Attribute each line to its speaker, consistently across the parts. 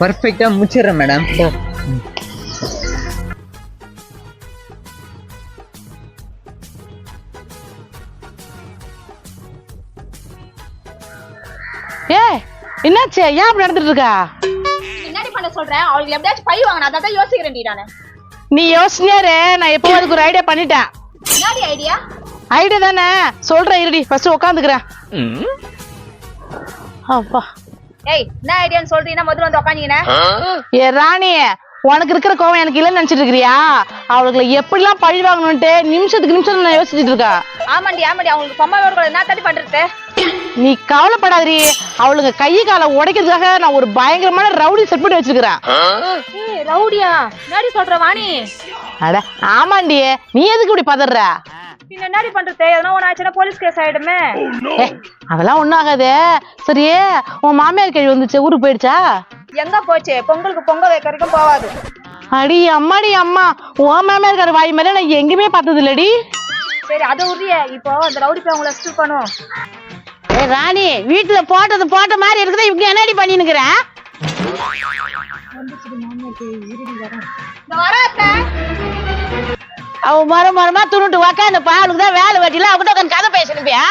Speaker 1: பர்ஃபெக்டா முடிச்சிடுறேன் மேடம்
Speaker 2: ஏ என்னாச்சு? ஏன் அப்படி நடந்துட்டு இருக்கா?
Speaker 3: என்னடி பண்ண சொல்றேன் அவளுக்கு எப்படியாச்சும் பழி வாங்கணும் அதான் தான் யோசிக்கிறேன்டி நானு.
Speaker 2: நீ யோசனையாரு நான் எப்போ அதுக்கு ஒரு ஐடியா பண்ணிட்டேன்.
Speaker 3: என்னடி ஐடியா
Speaker 2: ஐடியா தானே. சொல்றேன் இருடி. ஃபர்ஸ்ட் உட்காந்துக்கிறேன் அப்பா.
Speaker 3: ஏய் என்ன ஐடியான்னு சொல்றீங்கன்னா முதல்ல வந்து உக்காந்தீங்கன்னா
Speaker 2: ஏ ராணி உனக்கு இருக்கிற கோவம் எனக்கு இல்லைன்னு நினைச்சிட்டு இருக்கிறியா? அவளுக்கு எப்படிலாம் பழி வாங்கணும்ட்டு நிமிஷத்துக்கு நிமிஷம் நான் யோசிச்சுட்டு இருக்கா
Speaker 3: ஆமாண்டி ஆமாண்டி. அவங்களுக்கு பொம்மை வேறு என்ன தடி பண்றது?
Speaker 2: நீ கவலைப்படாதீ அவளுங்க கை காலை உடைக்கிறதுக்காக நான் ஒரு பயங்கரமான ரவுடி செட் பண்ணி வச்சிருக்கிறேன்.
Speaker 3: ரவுடியா? என்னடி சொல்ற வாணி?
Speaker 2: அட ஆமாண்டி நீ எதுக்கு இப்படி பதற?
Speaker 3: பின்ன என்னடி பண்றது? எதனா ஒன்று ஆச்சுன்னா போலீஸ் கேஸ் ஆயிடுமே.
Speaker 2: ஏ அதெல்லாம் ஒண்ணும் ஆகாது. சரி உன் மாமியார் கழி வந்துச்சு. ஊருக்கு போயிடுச்சா?
Speaker 3: எங்க போச்சு? பொங்கலுக்கு பொங்கல் வைக்க வரைக்கும் போவாது.
Speaker 2: அடி அம்மாடி அம்மா. உன் மாமியார் வாய் மாதிரி நான் எங்கேயுமே பார்த்தது இல்லடி
Speaker 3: சரி அதை உரிய இப்போ அந்த ரவுடி போய் அவங்கள ஸ்டில் பண்ணும்.
Speaker 2: ஏ ராணி வீட்டுல போட்டது போட்ட மாதிரி இருக்குது. இவங்க என்னடி பண்ணினுக்குற?
Speaker 3: இந்த வர அத்தை
Speaker 2: அவ மர மரமா துணுட்டு உக்காந்துப்பா. அவளுக்கு தான் வேலை வெட்டில அவகிட்ட உட்காந்து கதை பேசணுப்பியா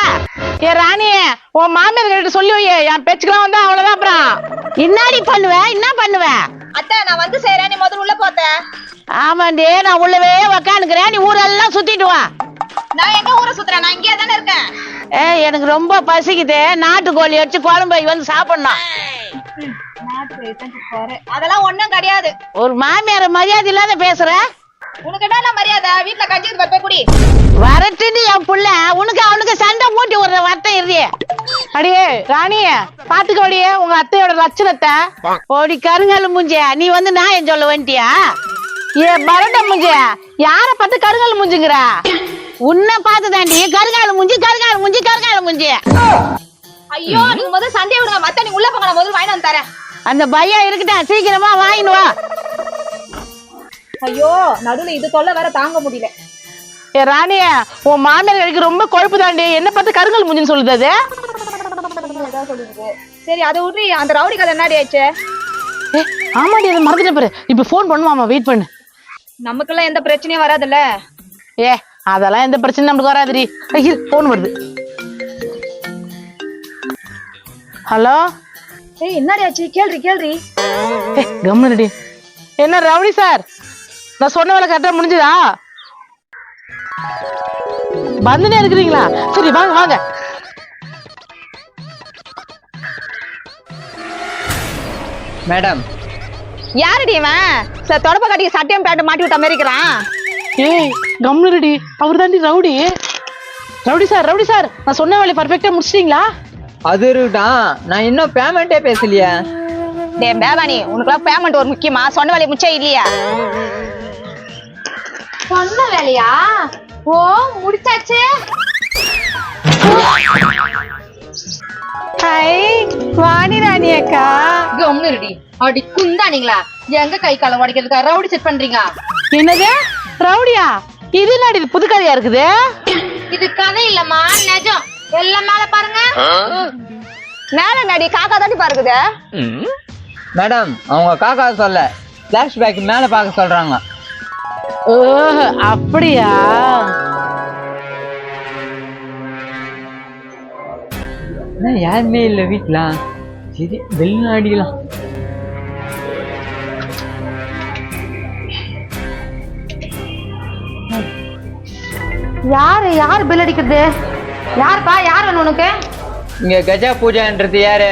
Speaker 2: ஏ ராணி உன் மாமியார் கிட்ட சொல்லி வை. என் பேச்சுக்கெல்லாம் வந்தா அவ்வளவுதான் அப்புறம். என்னடி பண்ணுவ? என்ன பண்ணுவ?
Speaker 3: அத்தை நான் வந்து செய்றேன். நீ முதல்ல உள்ள போத்த.
Speaker 2: ஆமாண்டி நான் உள்ளவே உக்காந்துக்கிறேன். நீ ஊரெல்லாம் சுத்திட்டு வா.
Speaker 3: நான் எங்க ஊரை சுத்துறேன்? நான் இங்கே தானே இருக்கேன்.
Speaker 2: ஏ எனக்கு ரொம்ப பசிக்குது. நாட்டுக்கோழி வச்சு குழம்பு வந்து சாப்பிடணும்.
Speaker 3: அதெல்லாம் ஒண்ணும் கிடையாது.
Speaker 2: ஒரு மாமியார் மரியாதை இல்லாத பேசுற?
Speaker 3: உனக்கு என்ன மரியாதை? வீட்டுல கஞ்சி போய் குடி.
Speaker 2: வரட்டுன்னு என் புள்ள. உனக்கு அவனுக்கு சண்டை மூட்டி விடுற வட்டம் இறுதி அடியே ராணி பாத்துக்க அடியே உங்க அத்தையோட லட்சணத்தை. ஓடி கருங்கல் முஞ்ச நீ வந்து நான் சொல்ல வந்துட்டியா ஏ பரட்ட முஞ்ச யார பார்த்து கருங்கல் முஞ்சுங்கிற? உன்னை பார்த்து தாண்டி கருங்கால முஞ்சி கருங்கால முஞ்சி கருங்கால முஞ்சி.
Speaker 3: ஐயோ நீங்க முதல்ல சண்டை விடுங்க. மத்த நீ உள்ள போங்க நான் முதல்ல வாங்கி வந்து தரேன்.
Speaker 2: அந்த பையன் இருக்கட்டும் சீக்கிரமா வாங்கினு வா.
Speaker 3: ஐயோ நடுவுல இது தொல்லை வேற தாங்க முடியல.
Speaker 2: ஏ ராணி உன் மாமியார் எனக்கு ரொம்ப கொழுப்பு தாண்டி என்ன பார்த்து கருங்கல் முஞ்சுன்னு சொல்லுது அது.
Speaker 3: சரி அதை விட்டு அந்த ரவுடி கதை என்னடி ஆச்சு?
Speaker 2: ஏ ஆமாடி அதை மறந்துட்டு பாரு. இப்ப ஃபோன் பண்ணுவாமா வெயிட் பண்ணு.
Speaker 3: நமக்கெல்லாம் எந்த பிரச்சனையும் வராதுல்ல?
Speaker 2: ஏ அதெல்லாம் எந்த பிரச்சனையும் நமக்கு வராதுடி. ஐயோ ஃபோன் வருது. ஹலோ?
Speaker 3: ஏய் என்னடி ஆச்சு? கேள்றி கேள்றி.
Speaker 2: ஏ கம்முனடி என்ன ரவுடி சார்? நான் சொன்ன வேலை கரெக்டா முடிஞ்சுதா? வந்துனே இருக்கிறீங்களா? சரி வாங்க வாங்க.
Speaker 1: மேடம்.
Speaker 3: யாருடி இவன்? சார் தொடப்ப கட்டிக்கு சட்டையும் பேண்ட் மாட்டி விட்ட மாதிரி இருக்கிறான்.
Speaker 2: ஏய் கம்முனடி. அவர் தாண்டி rowdy. Rowdy sir rowdy sir நான் சொன்ன வேலையை பர்ஃபெக்டா முடிச்சிட்டீங்களா?
Speaker 1: அது இருக்கட்டும். நான் இன்னும் பேமெண்ட்டே பேசலையே.
Speaker 3: டே பேவானி உனக்குலாம் பேமெண்ட் ஒரு முக்கியமா? சொன்ன வேலையை முச்சே இல்லையா? சொன்ன வேலையா? ஓ முடிச்சாச்சு.
Speaker 2: ஹை வாணி ராணி அக்கா.
Speaker 4: கம்னுருடி அடி குந்தானீங்களா? எங்க கை கால உடைக்கிறதுக்கா? ரவுடி செட் பண்றீங்க.
Speaker 2: என்னது? ரவுடியா? இது என்னடி இது புது கதையா இருக்குது?
Speaker 4: இது கதை இல்லம்மா நிஜம். எல்லாம் மேல பாருங்க.
Speaker 3: மேல நடி காக்கா தாண்டி பாருக்குது.
Speaker 1: மேடம் அவங்க காக்கா சொல்ல. பேக் மேல பார்க்க சொல்றாங்க
Speaker 2: ஓஹோ அப்படியா?
Speaker 1: யாருமே இல்ல வீட்டுல சரி வெளில அடிக்கலாம்
Speaker 4: யாரு யாரு பில் அடிக்கிறது? யாருப்பா யார் வேணும் உனக்கு?
Speaker 1: இங்க கஜா பூஜான்றது யாரு?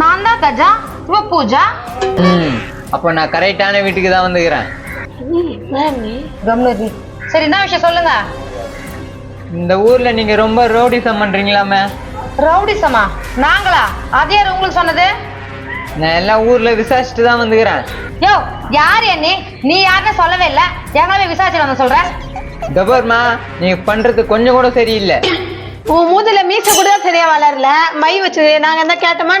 Speaker 4: நான் தான் கஜா இவ பூஜா?
Speaker 1: அப்போ நான் கரெக்டான வீட்டுக்கு தான் வந்துக்கிறேன்.
Speaker 4: சரி என்ன விஷயம் சொல்லுங்க?
Speaker 1: இந்த ஊர்ல நீங்க ரொம்ப ரோடிசம் பண்றீங்களாமே?
Speaker 4: ரவுடிசமா நாங்களா? அது யார் உங்களுக்கு சொன்னது?
Speaker 1: நான் எல்லாம் ஊர்ல விசாரிச்சுட்டு தான் வந்துக்கிறேன்.
Speaker 4: யோ யார் நீ நீ யாருன்னு சொல்லவே இல்ல. எங்களவே விசாரிச்சு வந்து சொல்ற?
Speaker 1: கபர்மா நீங்க பண்றது கொஞ்சம் கூட சரியில்லை.
Speaker 2: உன் மூதுல மீச கூட சரியா வளரல மை வச்சது. நாங்க என்ன கேட்டோமா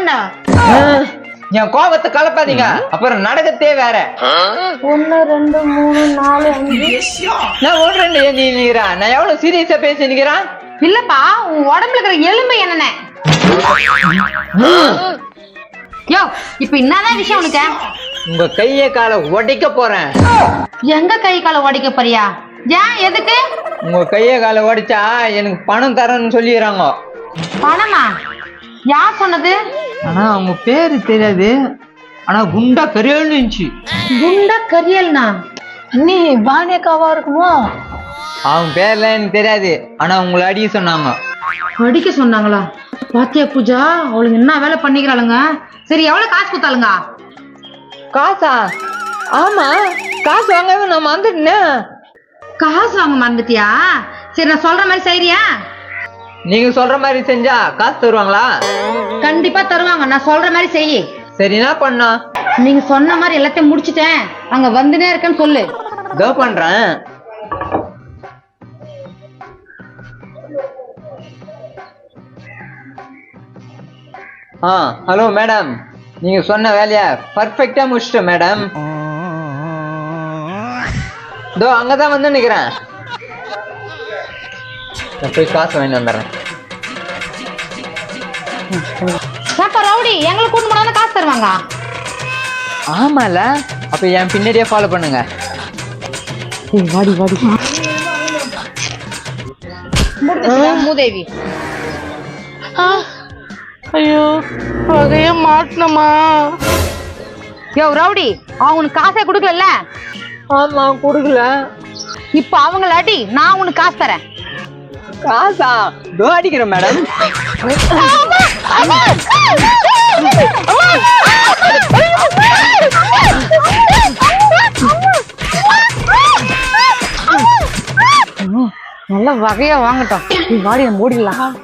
Speaker 1: என் கோபத்தை கலப்பாதீங்க. அப்புறம் நடக்கத்தே வேற.
Speaker 4: ஒன்னு ரெண்டு மூணு நாலு அஞ்சு.
Speaker 1: நான் ஒன்று ரெண்டு ஏந்தி நிற்கிறான் நான் எவ்வளவு சீரியஸா பேசி நிற்கிறான்
Speaker 4: இல்லப்பா உன் உடம்புல இருக்கிற எலும்பு என்னென்ன? யோ இப்ப என்னதான் விஷயம் உனக்கு?
Speaker 1: உங்க கையை காலை உடைக்க போறேன்.
Speaker 4: எங்க கை காலை உடைக்க போறியா? ஏன் எதுக்கு?
Speaker 1: உங்க கையை காலை உடைச்சா எனக்கு பணம் தரேன்னு சொல்லிடுறாங்க.
Speaker 4: பணமா? யார் சொன்னது?
Speaker 1: ஆனா அவங்க பேரு தெரியாது. ஆனா குண்டா கரியல்னு இருந்துச்சு.
Speaker 4: குண்டா கரியல்னா?
Speaker 2: நீ பானியக்காவா இருக்குமோ?
Speaker 1: அவங்க பேர்லாம் எனக்கு தெரியாது. ஆனா உங்களை அடிக்க சொன்னாங்க.
Speaker 4: அடிக்க சொன்னாங்களா? பாத்தியா பூஜா? அவளுங்க என்ன வேலை பண்ணிக்கிறாளுங்க? சரி எவ்வளவு காசு கொடுத்தாளுங்க?
Speaker 1: காசா? ஆமா காசு வாங்கவே நான் வந்துட்டேன்
Speaker 4: காசு வாங்க மறந்துட்டியா? சரி நான் சொல்ற மாதிரி செய்றியா?
Speaker 1: நீங்க சொல்ற மாதிரி செஞ்சா காசு தருவாங்களா?
Speaker 4: கண்டிப்பா தருவாங்க. நான் சொல்ற மாதிரி செய்.
Speaker 1: சரி என்ன பண்ணா?
Speaker 4: நீங்க சொன்ன மாதிரி எல்லாத்தையும் முடிச்சிட்டேன். அங்க வந்துனே இருக்கேன்னு சொல்லு.
Speaker 1: இதோ பண்றேன். Ah hello madam. நீங்க சொன்ன வேலையை பர்ஃபெக்டா முடிச்சிட்டேன் மேடம். இதோ அங்கதான் வந்து நிக்கிறேன். நான் போய் காசு வாங்கி வந்துடுறேன்.
Speaker 4: ஏப்பா ரவுடி எங்களை கூட்டு போனா காசு தருவாங்க?
Speaker 1: ஆமால அப்ப என் பின்னாடியே ஃபாலோ பண்ணுங்க.
Speaker 4: வாடி வாடி. முடிஞ்சுச்சுடா, மூதேவி.
Speaker 2: ஐயோ வகைய மாட்டினமா.
Speaker 4: யோ ரவுடி அவங்க உனக்கு காசே கொடுக்கல
Speaker 1: ஆமா கொடுக்கல.
Speaker 4: இப்ப அவங்கள அடி நான் உனக்கு காசு தரேன்.
Speaker 1: காசா இதோ அடிக்கிறேன் மேடம்.
Speaker 4: நல்ல வகையா வாங்கட்டும். நீ வாடி நம்ம ஓடிடலாம்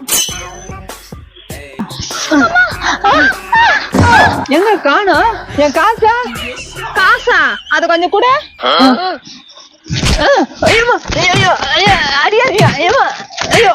Speaker 1: எங்க காணோம்? என் காசா?
Speaker 2: காசா அது கொஞ்சம் கூட. ஐயோ ஐயோ ஐயோ அடியா ஐயோ.